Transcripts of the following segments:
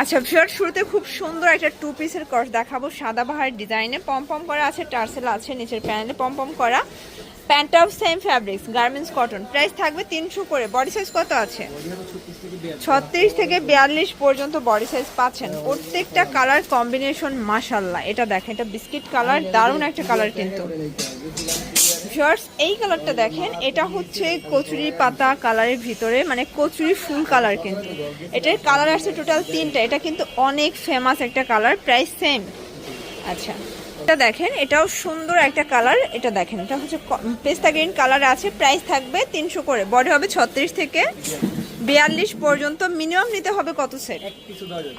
আচ্ছা ভিওর শুরুতে খুব সুন্দর একটা টু পিসের কস দেখাবো। সাদা বাহার ডিজাইনে পম পম করা আছে, টার্সেল আছে, নিচের প্যানেলে পম পম করা। প্যান্টটাও same fabrics, garments cotton. Price থাকবে তিনশো করে। বডি সাইজ কত আছে? ছত্রিশ থেকে বিয়াল্লিশ পর্যন্ত বডি সাইজ পাচ্ছেন। প্রত্যেকটা কালার কম্বিনেশন মাসাল্লাহ এটা দেখেন, এটা বিস্কিট কালার, দারুণ একটা কালার কিন্তু। ভিউয়ার্স, এই কালারটা দেখেন, এটা হচ্ছে কচুরি পাতা কালারের ভিতরে মানে কচুরি ফুল কালার কিন্তু। এটার কালার আসছে টোটাল তিনটা। এটা কিন্তু অনেক ফেমাস একটা কালার, প্রাইস সেম আচ্ছা। এটা দেখেন এটাও সুন্দর একটা কালার এটা দেখেন এটা হচ্ছে পেস্তা গ্রিন কালার আছে প্রাইস থাকবে তিনশো করে বডি হবে ছত্রিশ থেকে বিয়াল্লিশ পর্যন্ত মিনিমাম নিতে হবে কত সেট?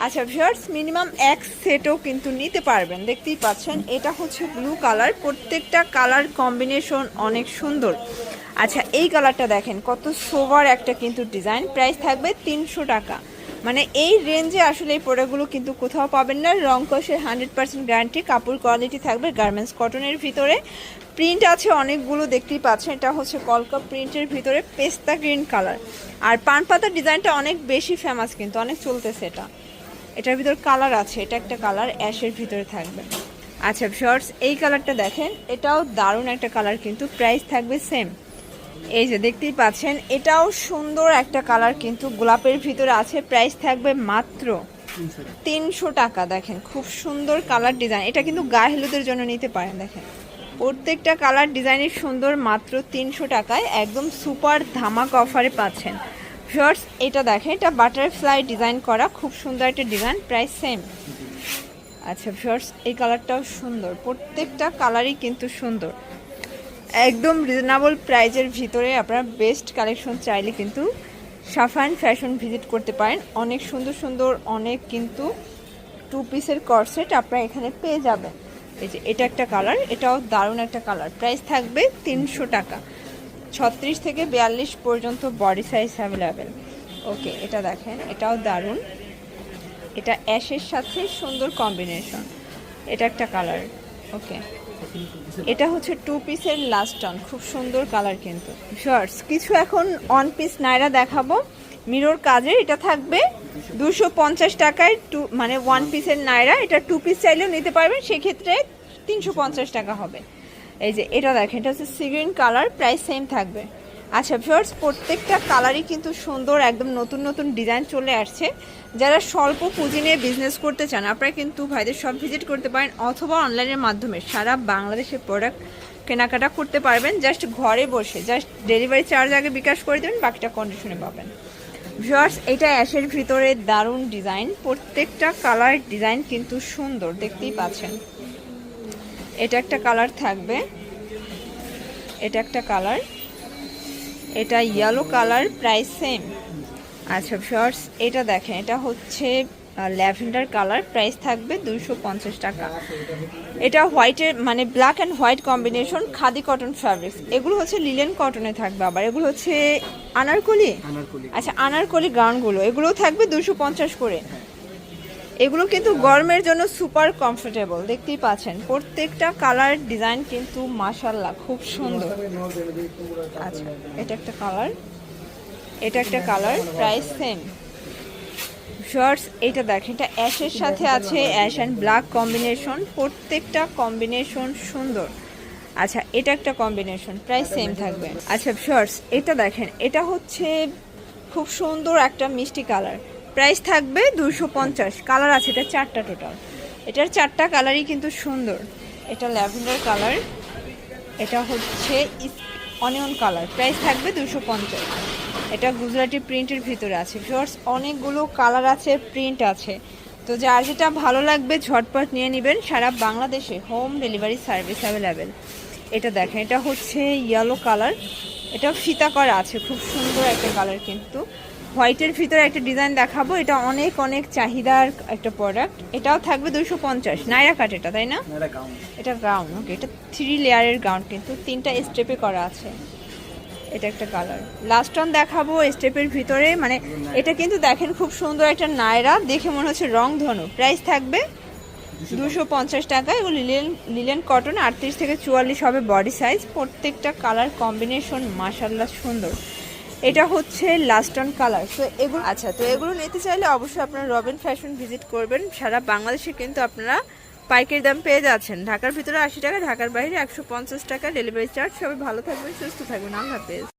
আচ্ছা ভিউয়ার্স মিনিমাম এক সেটও কিন্তু নিতে পারবেন দেখতেই পাচ্ছেন এটা হচ্ছে ব্লু কালার প্রত্যেকটা কালার কম্বিনেশন অনেক সুন্দর। আচ্ছা এই কালারটা দেখেন কত সোভার একটা কিন্তু ডিজাইন প্রাইস থাকবে তিনশো টাকা। মানে এই রেঞ্জে আসলে এই প্রোডাক্টগুলো কিন্তু কোথাও পাবেন না। রং কষের হান্ড্রেড পার্সেন্ট গ্যারান্টি কাপড় কোয়ালিটি থাকবে গার্মেন্টস কটনের ভিতরে। প্রিন্ট আছে অনেকগুলো, দেখতেই পাচ্ছেন, এটা হচ্ছে কলকা প্রিন্টের ভিতরে, পেস্তা গ্রিন কালার আর পান পাতার ডিজাইনটা অনেক বেশি ফেমাস কিন্তু, অনেক চলতেছে এটা। এটার ভিতর কালার আছে, এটা একটা কালার অ্যাশের ভিতরে থাকবে। আচ্ছা শর্টস এই কালারটা দেখেন, এটাও দারুণ একটা কালার কিন্তু প্রাইস থাকবে সেম এই যে দেখতেই পাচ্ছেন, এটাও সুন্দর একটা কালার কিন্তু গোলাপের ভিতরে আছে। প্রাইস থাকবে মাত্র তিনশো টাকা, দেখেন খুব সুন্দর কালার ডিজাইন। এটা কিন্তু গায়ে হলুদের জন্য নিতে পারেন, দেখেন। প্রত্যেকটা কালার ডিজাইনের সুন্দর মাত্র তিনশো টাকায়, একদম সুপার ধামাক অফারে পাচ্ছেন। শর্টস এটা দেখেন, এটা বাটারফ্লাই ডিজাইন করা, খুব সুন্দর একটা ডিজাইন, প্রাইস সেম। আচ্ছা শর্টস এই কালারটাও সুন্দর, প্রত্যেকটা কালারই কিন্তু সুন্দর। একদম রিজনেবল প্রাইজের ভিতরে আপনারা বেস্ট কালেকশন চাইলে কিন্তু সাফান ফ্যাশন ভিজিট করতে পারেন। অনেক সুন্দর সুন্দর, অনেক কিন্তু টু পিসের কর্সেট আপনারা এখানে পেয়ে যাবেন। এই যে এটা একটা কালার এটাও দারুণ একটা কালার প্রাইস থাকবে তিনশো টাকা। ছত্রিশ থেকে বিয়াল্লিশ পর্যন্ত বডি সাইজ অ্যাভেলেবেল ওকে এটা দেখেন, এটাও দারুণ। এটা অ্যাশের সাথে সুন্দর কম্বিনেশন এটা একটা কালার ওকে এটা হচ্ছে টু পিসের লাস্ট অন খুব সুন্দর কালার কিন্তু। শর্টস কিছু এখন ওয়ান পিস নাইরা দেখাবো। মিরর কাজের, এটা থাকবে দুশো পঞ্চাশ টাকায় টু মানে ওয়ান পিসের নাইরা। এটা টু পিস চাইলেও নিতে পারবেন, সেক্ষেত্রে তিনশো পঞ্চাশ টাকা হবে। এই যে, এটা দেখেন, এটা হচ্ছে সিগ্রিন কালার প্রাইস সেম থাকবে। আচ্ছা ভিউয়ার্স প্রত্যেকটা কালারই কিন্তু সুন্দর, একদম নতুন নতুন ডিজাইন চলে আসছে। যারা স্বল্প পুঁজি নিয়ে বিজনেস করতে চান, আপনারা কিন্তু ভাইদের সব ভিজিট করতে পারেন অথবা অনলাইনের মাধ্যমে সারা বাংলাদেশের প্রোডাক্ট কেনাকাটা করতে পারবেন। জাস্ট ঘরে বসে জাস্ট ডেলিভারি চার্জ আগে বিকাশ করে দেবেন, বাকিটা কন্ডিশনে পাবেন। ভিউয়ার্স এটা অ্যাশের ভিতরে দারুণ ডিজাইন প্রত্যেকটা কালার ডিজাইন কিন্তু সুন্দর, দেখতেই পাচ্ছেন। এটা একটা কালার থাকবে। এটা একটা কালার এটা ইয়েলো কালার প্রাইস সেম আচ্ছা শর্টস এটা দেখেন এটা হচ্ছে ল্যাভেন্ডার কালার প্রাইস থাকবে পঞ্চাশ টাকা। এটা হোয়াইটের মানে black and white combination khadi cotton fabrics এগুলো হচ্ছে লিলেন কটনে থাকবে আবার। এগুলো হচ্ছে আনারকলি? আচ্ছা আনারকলি গাউনগুলো। এগুলোও থাকবে দুশো পঞ্চাশ করে। এগুলো কিন্তু গরমের জন্য সুপার কমফোর্টেবল দেখতেই পাচ্ছেন। প্রত্যেকটা কালার ডিজাইন কিন্তু মাশাল্লাহ খুব সুন্দর। আচ্ছা এটা একটা কালার এটা একটা কালার প্রাইস সেম শর্টস এটা দেখেন, এটা অ্যাশের সাথে আছে অ্যাশ অ্যান্ড ব্ল্যাক কম্বিনেশন প্রত্যেকটা কম্বিনেশন সুন্দর। আচ্ছা এটা একটা কম্বিনেশন প্রাইস সেম থাকবে। আচ্ছা শর্টস এটা দেখেন, এটা হচ্ছে খুব সুন্দর একটা মিষ্টি কালার প্রাইস থাকবে দুশো পঞ্চাশ। কালার আছে, এটা চারটা টোটাল এটার চারটা কালারই কিন্তু সুন্দর। এটা ল্যাভেন্ডার কালার এটা হচ্ছে অনিয়ন কালার প্রাইস থাকবে দুশো পঞ্চাশ। এটা গুজরাটি প্রিন্টের ভিতরে আছে। শর্টস অনেকগুলো কালার আছে প্রিন্ট আছে। তো যার যেটা ভালো লাগবে, ঝটপট নিয়ে নেবেন। সারা বাংলাদেশে হোম ডেলিভারি সার্ভিস অ্যাভেলেবেল এটা দেখেন, এটা হচ্ছে ইয়েলো কালার এটা ফিতা করা আছে। খুব সুন্দর একটা কালার কিন্তু। হোয়াইটের ভিতরে একটা ডিজাইন দেখাবো। এটা অনেক অনেক চাহিদার একটা প্রোডাক্ট এটাও থাকবে দুশো পঞ্চাশ। নাইরা কাট এটা তাই না? এটা গাউন ওকে এটা থ্রি লেয়ারের গাউন কিন্তু তিনটা স্টেপে করা আছে। এটা একটা কালার লাস্ট অন দেখাবো স্টেপের ভিতরে। মানে এটা কিন্তু দেখেন খুব সুন্দর একটা নায়রা দেখে মনে হচ্ছে রং ধনু। প্রাইস থাকবে দুশো পঞ্চাশ টাকা। এগুলো লিলেন লিলেন কটন আটত্রিশ থেকে চুয়াল্লিশ হবে বডি সাইজ প্রত্যেকটা কালার কম্বিনেশন মাসাল্লাহ সুন্দর। এটা হচ্ছে লাস্ট অন কালার তো এগুলো আচ্ছা তো এগুলো নিতে চাইলে অবশ্যই আপনারা রবিন ফ্যাশন ভিজিট করবেন। সারা বাংলাদেশে কিন্তু আপনারা পাইকারি দাম পেয়ে যাচ্ছেন। ঢাকার ভিতরে আশি টাকা, ঢাকার বাইরে একশো পঞ্চাশ টাকা। ডেলিভারি চার্জ সবাই ভালো থাকবেন, সুস্থ থাকবেন। আল্লাহ হাফেজ।